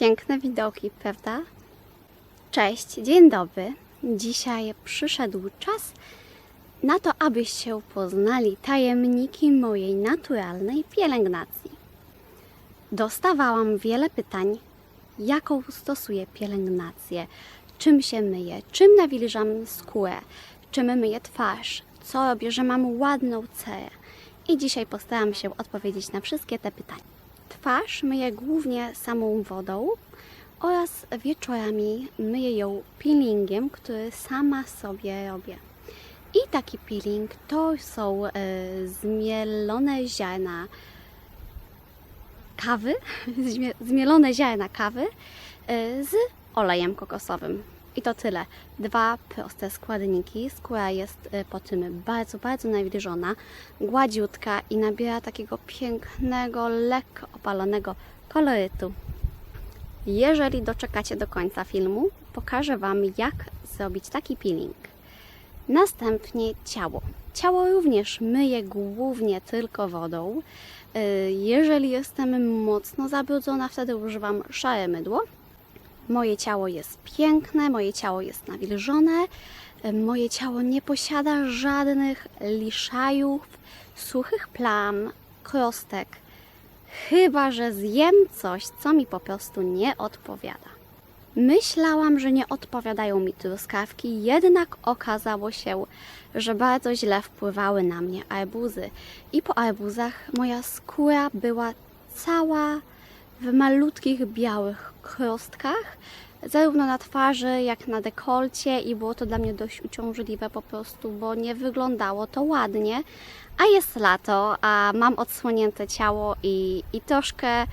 Piękne widoki, prawda? Cześć, dzień dobry. Dzisiaj przyszedł czas na to, abyście poznali tajemniki mojej naturalnej pielęgnacji. Dostawałam wiele pytań, jaką stosuję pielęgnację, czym się myję, czym nawilżam skórę, czym myję twarz, co robię, że mam ładną cerę. I dzisiaj postaram się odpowiedzieć na wszystkie te pytania. Twarz myję głównie samą wodą oraz wieczorami myję ją peelingiem, który sama sobie robię. I taki peeling to są e, zmielone ziarna kawy, zmie- zmielone ziarna kawy e, z olejem kokosowym. I to tyle. Dwa proste składniki. Skóra jest e, po tym bardzo, bardzo nawilżona, gładziutka i nabiera takiego pięknego, lekko opalonego kolorytu. Jeżeli doczekacie do końca filmu, pokażę Wam, jak zrobić taki peeling. Następnie ciało. Ciało również myję głównie tylko wodą. Y, Jeżeli jestem mocno zabrudzona, wtedy używam szare mydło. Moje ciało jest piękne, moje ciało jest nawilżone, moje ciało nie posiada żadnych liszajów, suchych plam, krostek. Chyba, że zjem coś, co mi po prostu nie odpowiada. Myślałam, że nie odpowiadają mi truskawki, jednak okazało się, że bardzo źle wpływały na mnie arbuzy. I po arbuzach moja skóra była cała w malutkich białych krostkach, zarówno na twarzy, jak na dekolcie i było to dla mnie dość uciążliwe po prostu, bo nie wyglądało to ładnie. A jest lato, a mam odsłonięte ciało i, i troszkę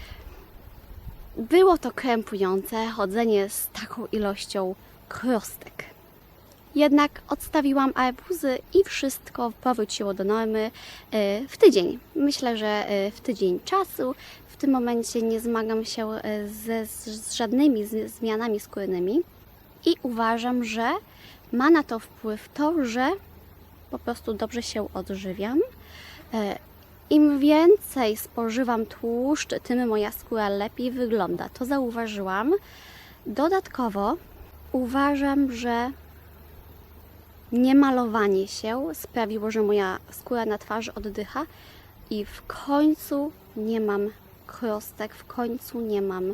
było to krępujące chodzenie z taką ilością krostek. Jednak odstawiłam arbuzy i wszystko powróciło do normy e, w tydzień. Myślę, że e, w tydzień czasu. W tym momencie nie zmagam się e, ze, z żadnymi z- zmianami skórnymi i uważam, że ma na to wpływ to, że po prostu dobrze się odżywiam. Im więcej spożywam tłuszcz, tym moja skóra lepiej wygląda. To zauważyłam. Dodatkowo uważam, że niemalowanie się sprawiło, że moja skóra na twarzy oddycha i w końcu nie mam krostek, w końcu nie mam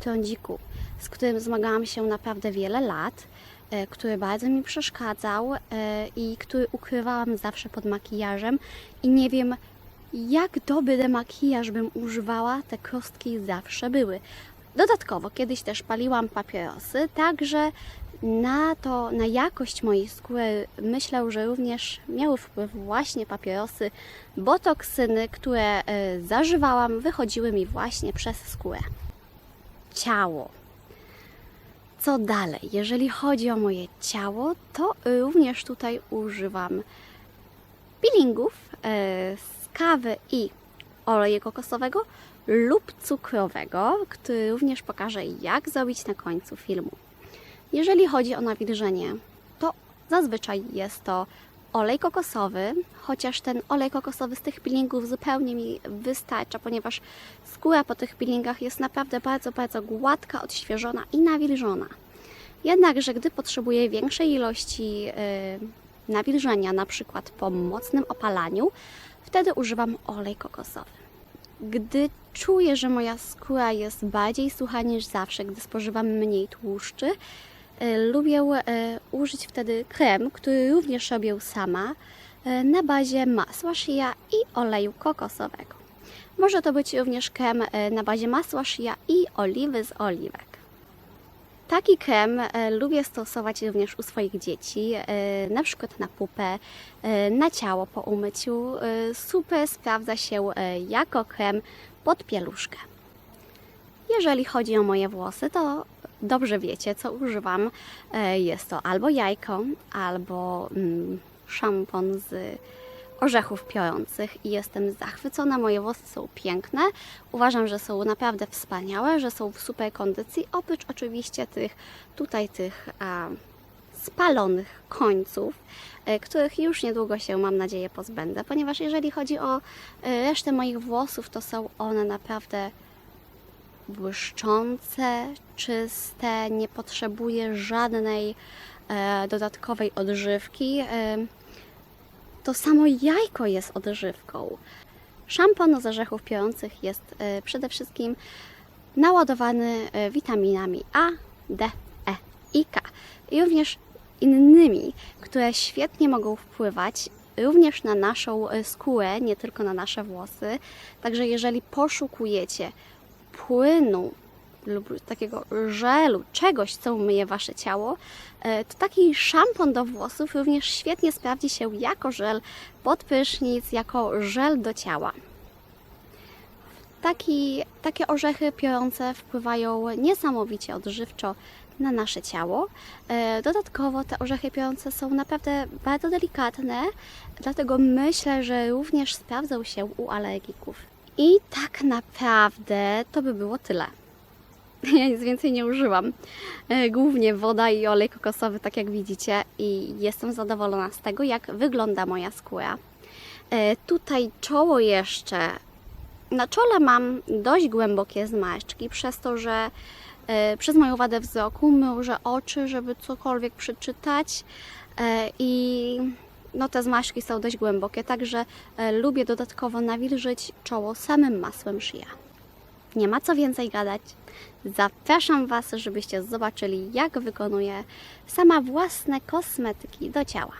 trądziku, z którym zmagałam się naprawdę wiele lat, e, który bardzo mi przeszkadzał e, i który ukrywałam zawsze pod makijażem i nie wiem jak dobry makijaż bym używała, te krostki zawsze były. Dodatkowo kiedyś też paliłam papierosy, także na to, na jakość mojej skóry myślę, że również miały wpływ właśnie papierosy, bo toksyny, które e, zażywałam, wychodziły mi właśnie przez skórę. Ciało. Co dalej? Jeżeli chodzi o moje ciało, to również tutaj używam peelingów e, z kawy i oleju kokosowego lub cukrowego, który również pokażę, jak zrobić na końcu filmu. Jeżeli chodzi o nawilżenie, to zazwyczaj jest to olej kokosowy, chociaż ten olej kokosowy z tych peelingów zupełnie mi wystarcza, ponieważ skóra po tych peelingach jest naprawdę bardzo, bardzo gładka, odświeżona i nawilżona. Jednakże, gdy potrzebuję większej ilości yy, nawilżenia, na przykład po mocnym opalaniu, wtedy używam olej kokosowy. Gdy czuję, że moja skóra jest bardziej sucha niż zawsze, gdy spożywam mniej tłuszczy, lubię y, użyć wtedy krem, który również robię sama, y, na bazie masła shea i oleju kokosowego. Może to być również krem na bazie masła shea i oliwy z oliwek. Taki krem e, lubię stosować również u swoich dzieci, e, na przykład na pupę, e, na ciało po umyciu. E, super sprawdza się e, jako krem pod pieluszkę. Jeżeli chodzi o moje włosy, to dobrze wiecie, co używam. E, Jest to albo jajko, albo mm, szampon z orzechów piorących i jestem zachwycona. Moje włosy są piękne. Uważam, że są naprawdę wspaniałe, że są w super kondycji, oprócz oczywiście tych tutaj tych a, spalonych końców, e, których już niedługo się, mam nadzieję, pozbędę, ponieważ jeżeli chodzi o e, resztę moich włosów, to są one naprawdę błyszczące, czyste, nie potrzebuje żadnej e, dodatkowej odżywki. E, to samo jajko jest odżywką. Szampon z orzechów pijących jest e, przede wszystkim naładowany e, witaminami A, D, E i K i również innymi, które świetnie mogą wpływać również na naszą e, skórę, nie tylko na nasze włosy. Także jeżeli poszukujecie płynu lub takiego żelu, czegoś, co umyje Wasze ciało, e, to taki szampon do włosów również świetnie sprawdzi się jako żel pod prysznic, jako żel do ciała. Taki, takie orzechy piorące wpływają niesamowicie odżywczo na nasze ciało. E, Dodatkowo te orzechy piorące są naprawdę bardzo delikatne, dlatego myślę, że również sprawdzą się u alergików. I tak naprawdę to by było tyle. Ja nic więcej nie użyłam. E, Głównie woda i olej kokosowy, tak jak widzicie, i jestem zadowolona z tego, jak wygląda moja skóra. E, Tutaj czoło jeszcze. Na czole mam dość głębokie zmarszczki, przez to, że e, przez moją wadę wzroku mrużę oczy, żeby cokolwiek przeczytać i no te zmarszczki są dość głębokie, także e, lubię dodatkowo nawilżyć czoło samym masłem Shea. Nie ma co więcej gadać. Zapraszam Was, żebyście zobaczyli, jak wykonuję sama własne kosmetyki do ciała.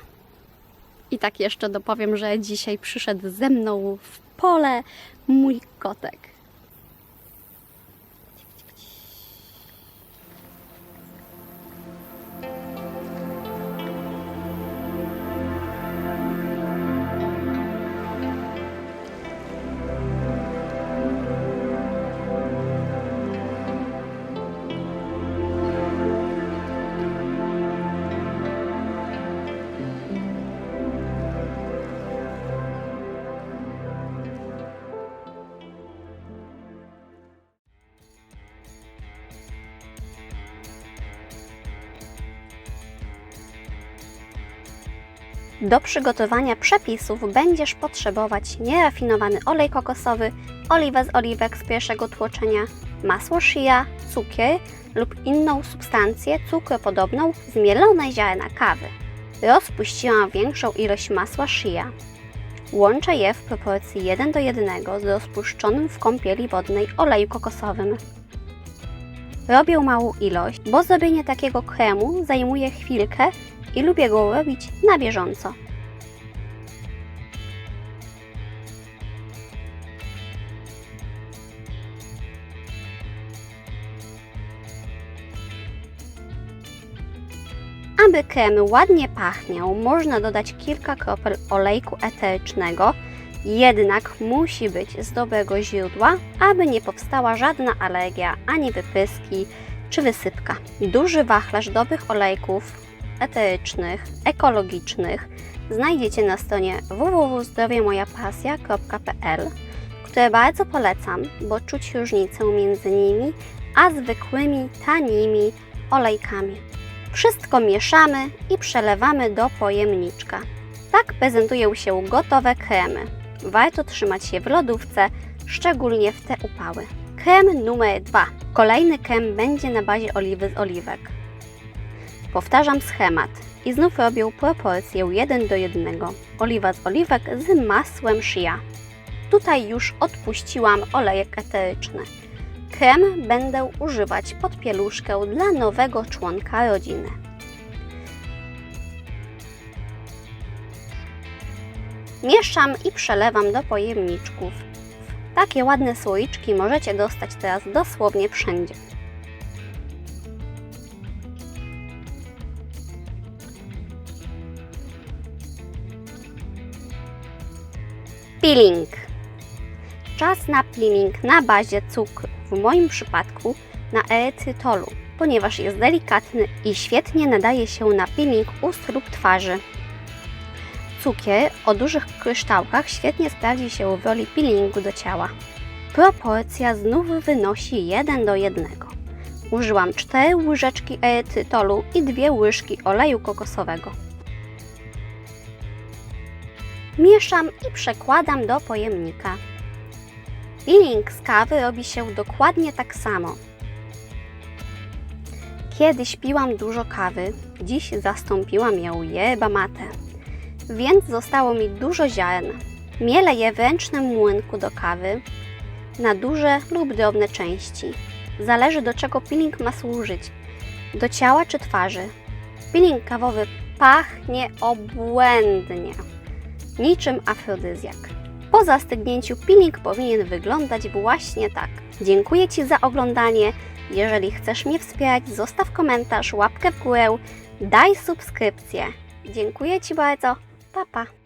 I tak jeszcze dopowiem, że dzisiaj przyszedł ze mną w pole mój kotek. Do przygotowania przepisów będziesz potrzebować nierafinowany olej kokosowy, oliwę z oliwek z pierwszego tłoczenia, masło shea, cukier lub inną substancję cukropodobną z mielone ziarna kawy. Rozpuściłam większą ilość masła shea. Łączę je w proporcji 1 do 1 z rozpuszczonym w kąpieli wodnej oleju kokosowym. Robię małą ilość, bo zrobienie takiego kremu zajmuje chwilkę i lubię go robić na bieżąco. Aby krem ładnie pachniał, można dodać kilka kropel olejku eterycznego, jednak musi być z dobrego źródła, aby nie powstała żadna alergia, ani wypryski czy wysypka. Duży wachlarz dobrych olejków eterycznych, ekologicznych znajdziecie na stronie www.zdrowiemojapasja.pl, które bardzo polecam, bo czuć różnicę między nimi a zwykłymi, tanimi olejkami. Wszystko mieszamy i przelewamy do pojemniczka. Tak prezentują się gotowe kremy. Warto trzymać je w lodówce, szczególnie w te upały. Krem numer 2. Kolejny krem będzie na bazie oliwy z oliwek. Powtarzam schemat i znów robię proporcję 1 do 1. Oliwa z oliwek z masłem shea. Tutaj już odpuściłam olejek eteryczny. Krem będę używać pod pieluszkę dla nowego członka rodziny. Mieszam i przelewam do pojemniczków. Takie ładne słoiczki możecie dostać teraz dosłownie wszędzie. Peeling. Czas na peeling na bazie cukru, w moim przypadku na erytrytolu, ponieważ jest delikatny i świetnie nadaje się na peeling ust lub twarzy. Cukier o dużych kryształkach świetnie sprawdzi się w roli peelingu do ciała. Proporcja znów wynosi 1 do 1. Użyłam 4 łyżeczki erytrytolu i 2 łyżki oleju kokosowego. Mieszam i przekładam do pojemnika. Peeling z kawy robi się dokładnie tak samo. Kiedyś piłam dużo kawy, dziś zastąpiłam ją yerba więc zostało mi dużo ziaren. Mielę je w ręcznym młynku do kawy na duże lub drobne części. Zależy do czego peeling ma służyć. Do ciała czy twarzy. Peeling kawowy pachnie obłędnie, niczym afrodyzjak. Po zastygnięciu peeling powinien wyglądać właśnie tak. Dziękuję Ci za oglądanie. Jeżeli chcesz mnie wspierać, zostaw komentarz, łapkę w górę, daj subskrypcję. Dziękuję Ci bardzo. Pa, pa.